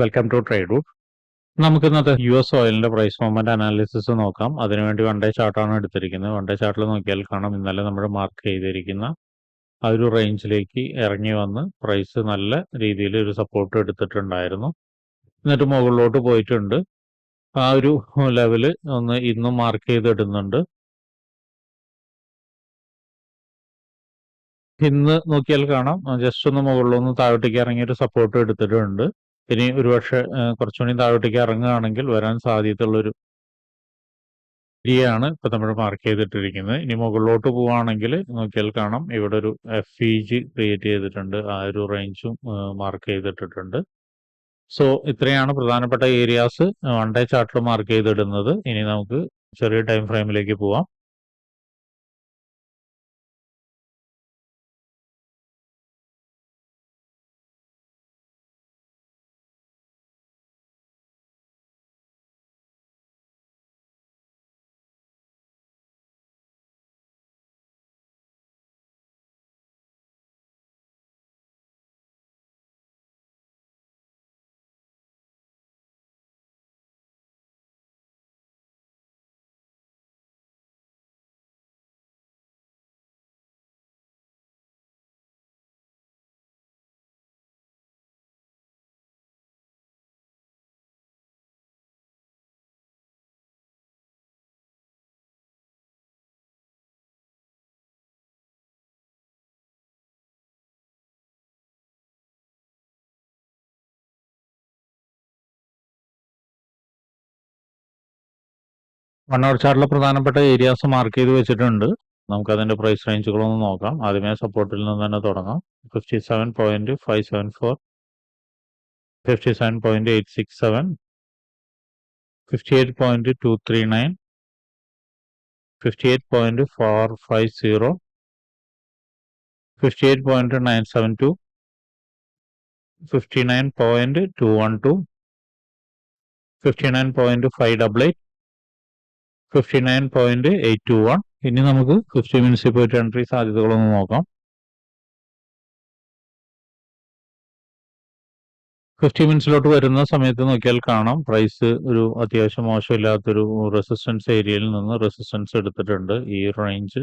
Welcome to trade route നമുക്ക് ഇന്നത്തെ U S ഓയിലിന്റെ പ്രൈസ് മൂവ്മെന്റ് അനാലിസിസ് നോക്കാം അതിനുവേണ്ടി വൺ ഡേ ചാർട്ടാണ് എടുത്തിരിക്കുന്നത്. വൺ ഡേ ചാർട്ടിൽ നോക്കിയാൽ കാണാം. ഇന്നലെ നമ്മൾ മാർക്ക് ചെയ്തിരിക്കുന്ന ആ ഒരു റേഞ്ചിലേക്ക് ഇറങ്ങി വന്ന് പ്രൈസ് നല്ല രീതിയിൽ ഒരു സപ്പോർട്ട് എടുത്തിട്ടുണ്ടായിരുന്നു. എന്നിട്ട് മുകളിലോട്ട് പോയിട്ടുണ്ട്. ആ ഒരു ലെവൽ ഒന്ന് ഇന്നും മാർക്ക് ചെയ്തിടുന്നുണ്ട്. ഇന്ന് നോക്കിയാൽ കാണാം. ജസ്റ്റ് ഒന്ന് മുകളിലൊന്ന് താഴോട്ടേക്ക് ഇറങ്ങി ഒരു സപ്പോർട്ട് എടുത്തിട്ടുണ്ട്. ഇനി ഒരുപക്ഷെ കുറച്ചുകൂടി താഴോട്ടേക്ക് ഇറങ്ങുകയാണെങ്കിൽ വരാൻ സാധ്യതയുള്ളൊരു ഏരിയയാണ് ഇപ്പൊ നമ്മൾ മാർക്ക് ചെയ്തിട്ടിരിക്കുന്നത്. ഇനി മുകളിലോട്ട് പോവുകയാണെങ്കിൽ നോക്കിയാൽ കാണാം. ഇവിടെ ഒരു എഫ് ഇ ജി ക്രിയേറ്റ് ചെയ്തിട്ടുണ്ട്. ആ ഒരു റേഞ്ചും മാർക്ക് ചെയ്തിട്ടിട്ടുണ്ട്. സോ ഇത്രയാണ് പ്രധാനപ്പെട്ട ഏരിയാസ് വൺ ഡേ ചാർട്ടിൽ മാർക്ക് ചെയ്തിടുന്നത്. ഇനി നമുക്ക് ചെറിയ ടൈം ഫ്രെയിമിലേക്ക് പോവാം. വൺ അവർ ചാർട്ടിലെ പ്രധാനപ്പെട്ട ഏരിയാസ് മാർക്ക് ചെയ്ത് വെച്ചിട്ടുണ്ട്. നമുക്ക് അതിന്റെ പ്രൈസ് റേഞ്ചുകളൊന്ന് നോക്കാം. ആദ്യമേ സപ്പോർട്ടിൽ നിന്ന് തന്നെ തുടങ്ങാം. Fifty seven point five seven four fifty seven point eight six seven fifty eight point two three nine fifty eight point four five zero fifty eight point nine seven two fifty nine point two one two fifty nine point five double eight fifty nine point eight two one ഇനി നമുക്ക് fifty municipality entry സാധ്യതകളൊന്ന് നോക്കാം. Fifty മിനിറ്റ്സിലോട്ട് വരുന്ന സമയത്ത് നോക്കിയാൽ കാണാം. Price ഒരു അത്യാവശ്യം മോശമില്ലാത്തൊരു resistance ഏരിയയിൽ നിന്ന് റെസിസ്റ്റൻസ് എടുത്തിട്ടുണ്ട്. ഈ റേഞ്ച്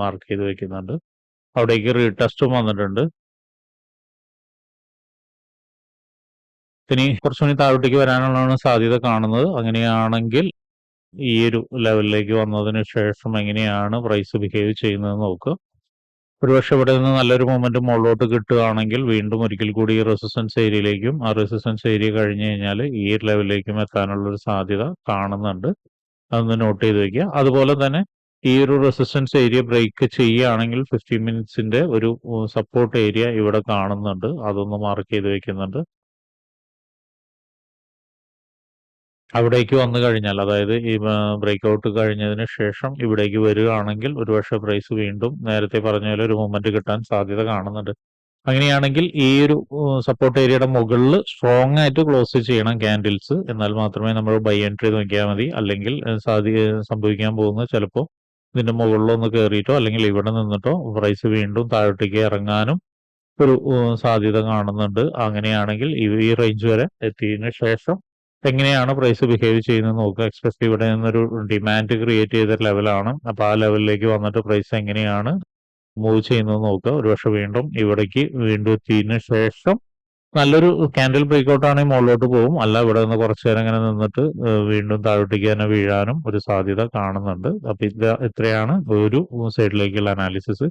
മാർക്ക് ചെയ്ത് വെക്കുന്നുണ്ട്. അവിടേക്ക് റീടെസ്റ്റും വന്നിട്ടുണ്ട്. ഇനി കുറച്ചുകൂടി താഴോട്ടേക്ക് വരാനുള്ളതാണ് സാധ്യത കാണുന്നത്. അങ്ങനെയാണെങ്കിൽ ഈ ഒരു ലെവലിലേക്ക് വന്നതിന് ശേഷം എങ്ങനെയാണ് പ്രൈസ് ബിഹേവ് ചെയ്യുന്നത് നോക്കുക ഒരുപക്ഷെ ഇവിടെ നിന്ന് നല്ലൊരു മൊമെന്റ് മുകളിലോട്ട് കിട്ടുകയാണെങ്കിൽ വീണ്ടും ഒരിക്കൽ കൂടി ഈ റെസിസ്റ്റൻസ് ഏരിയയിലേക്കും ആ റെസിസ്റ്റൻസ് ഏരിയ കഴിഞ്ഞു കഴിഞ്ഞാൽ ഈ ഒരു ലെവലിലേക്കും എത്താനുള്ള ഒരു സാധ്യത കാണുന്നുണ്ട്. അതൊന്ന് നോട്ട് ചെയ്ത് വെക്കുക. അതുപോലെ തന്നെ ഈ ഒരു റെസിസ്റ്റൻസ് ഏരിയ ബ്രേക്ക് ചെയ്യുകയാണെങ്കിൽ ഫിഫ്റ്റീൻ മിനിറ്റ്സിന്റെ ഒരു സപ്പോർട്ട് ഏരിയ ഇവിടെ കാണുന്നുണ്ട്. അതൊന്ന് മാർക്ക് ചെയ്ത് വെക്കുന്നുണ്ട്. അവിടേക്ക് വന്നു കഴിഞ്ഞാൽ അതായത് ഈ ബ്രേക്ക് ഔട്ട് കഴിഞ്ഞതിന് ശേഷം ഇവിടേക്ക് വരികയാണെങ്കിൽ ഒരുപക്ഷെ പ്രൈസ് വീണ്ടും നേരത്തെ പറഞ്ഞ പോലെ ഒരു മൂവ്മെന്റ് കിട്ടാൻ സാധ്യത കാണുന്നുണ്ട്. അങ്ങനെയാണെങ്കിൽ ഈ ഒരു സപ്പോർട്ട് ഏരിയയുടെ മുകളിൽ സ്ട്രോങ് ആയിട്ട് ക്ലോസ് ചെയ്യണം ക്യാൻഡിൽസ് എന്നാൽ മാത്രമേ നമ്മൾ ബൈ എൻട്രി നോക്കിയാൽ മതി. അല്ലെങ്കിൽ സാധി സംഭവിക്കാൻ പോകുന്നത് ചിലപ്പോൾ ഇതിന്റെ മുകളിലൊന്ന് കയറിയിട്ടോ അല്ലെങ്കിൽ ഇവിടെ നിന്നിട്ടോ പ്രൈസ് വീണ്ടും താഴോട്ടേക്ക് ഇറങ്ങാനും ഒരു സാധ്യത കാണുന്നുണ്ട്. അങ്ങനെയാണെങ്കിൽ ഈ റേഞ്ച് വരെ എത്തിയതിനു ശേഷം എങ്ങനെയാണ് പ്രൈസ് ബിഹേവ് ചെയ്യുന്നത് നോക്കുക. എക്സ്പ്രസ് ഇവിടെ നിന്നൊരു ഡിമാൻഡ് ക്രിയേറ്റ് ചെയ്ത ലെവലാണ് അപ്പോൾ ആ ലെവലിലേക്ക് വന്നിട്ട് പ്രൈസ് എങ്ങനെയാണ് മൂവ് ചെയ്യുന്നത് നോക്കുക. ഒരുപക്ഷെ വീണ്ടും ഇവിടേക്ക് വീണ്ടും എത്തിയതിനു ശേഷം നല്ലൊരു ക്യാൻഡിൽ ബ്രേക്ക്ഔട്ട് ആണെങ്കിൽ മുകളിലോട്ട് പോകും. അല്ല ഇവിടെ നിന്ന് കുറച്ചു നേരം ഇങ്ങനെ നിന്നിട്ട് വീണ്ടും താഴോട്ടേക്ക് തന്നെ വീഴാനും ഒരു സാധ്യത കാണുന്നുണ്ട്. അപ്പൊ ഇത് ഇത്രയാണ് ഒരു സൈഡിലേക്കുള്ള അനാലിസിസ്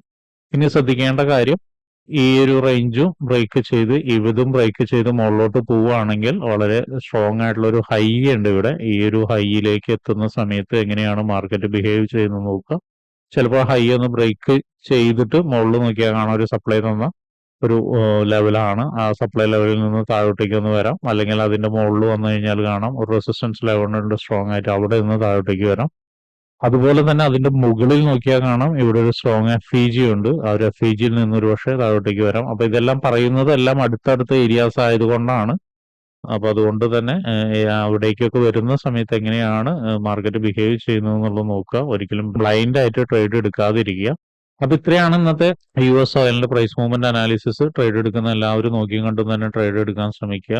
ഇനി ശ്രദ്ധിക്കേണ്ട കാര്യം ഈ ഒരു റേഞ്ചും ബ്രേക്ക് ചെയ്ത് ഇവിടും ബ്രേക്ക് ചെയ്ത് മുകളിലോട്ട് പോവുകയാണെങ്കിൽ വളരെ സ്ട്രോങ് ആയിട്ടുള്ള ഒരു ഹൈ ഉണ്ട് ഇവിടെ. ഈ ഒരു ഹൈയിലേക്ക് എത്തുന്ന സമയത്ത് എങ്ങനെയാണ് മാർക്കറ്റ് ബിഹേവ് ചെയ്യുന്നത് നോക്കുക. ചിലപ്പോൾ ഹൈ ഒന്ന് ബ്രേക്ക് ചെയ്തിട്ട് മുകളിൽ നോക്കിയാൽ കാണാൻ ഒരു സപ്ലൈ തന്ന ഒരു ലെവലാണ് ആ സപ്ലൈ ലെവലിൽ നിന്ന് താഴോട്ടേക്ക് ഒന്ന് വരാം. അല്ലെങ്കിൽ അതിന്റെ മുകളിൽ വന്നു കഴിഞ്ഞാൽ കാണാം ഒരു റെസിസ്റ്റൻസ് ലെവലുണ്ട് സ്ട്രോങ് ആയിട്ട് അവിടെ നിന്ന് താഴോട്ടേക്ക് വരാം. അതുപോലെ തന്നെ അതിന്റെ മുകളിൽ നോക്കിയാൽ കാണാം ഇവിടെ ഒരു സ്ട്രോങ് എഫ് ഇ ജി ഉണ്ട്. ആ ഒരു എഫ് ഇ ജിയിൽ നിന്ന് ഒരു പക്ഷേ താഴോട്ടേക്ക് വരാം. അപ്പൊ ഇതെല്ലാം പറയുന്നത് എല്ലാം അടുത്തടുത്ത ഏരിയാസ് ആയതുകൊണ്ടാണ്. അപ്പൊ അതുകൊണ്ട് തന്നെ അവിടേക്കൊക്കെ വരുന്ന സമയത്ത് എങ്ങനെയാണ് മാർക്കറ്റ് ബിഹേവ് ചെയ്യുന്നത് എന്നുള്ളത് നോക്കുക. ഒരിക്കലും ബ്ലൈൻഡ് ആയിട്ട് ട്രേഡ് എടുക്കാതിരിക്കുക. അപ്പൊ ഇത്രയാണ് ഇന്നത്തെ യു എസ് ഓയിലിന്റെ പ്രൈസ് മൂവ്മെന്റ് അനാലിസിസ് ട്രേഡ് എടുക്കുന്ന എല്ലാവരും നോക്കിയും കണ്ടും തന്നെ ട്രേഡ് എടുക്കാൻ ശ്രമിക്കുക.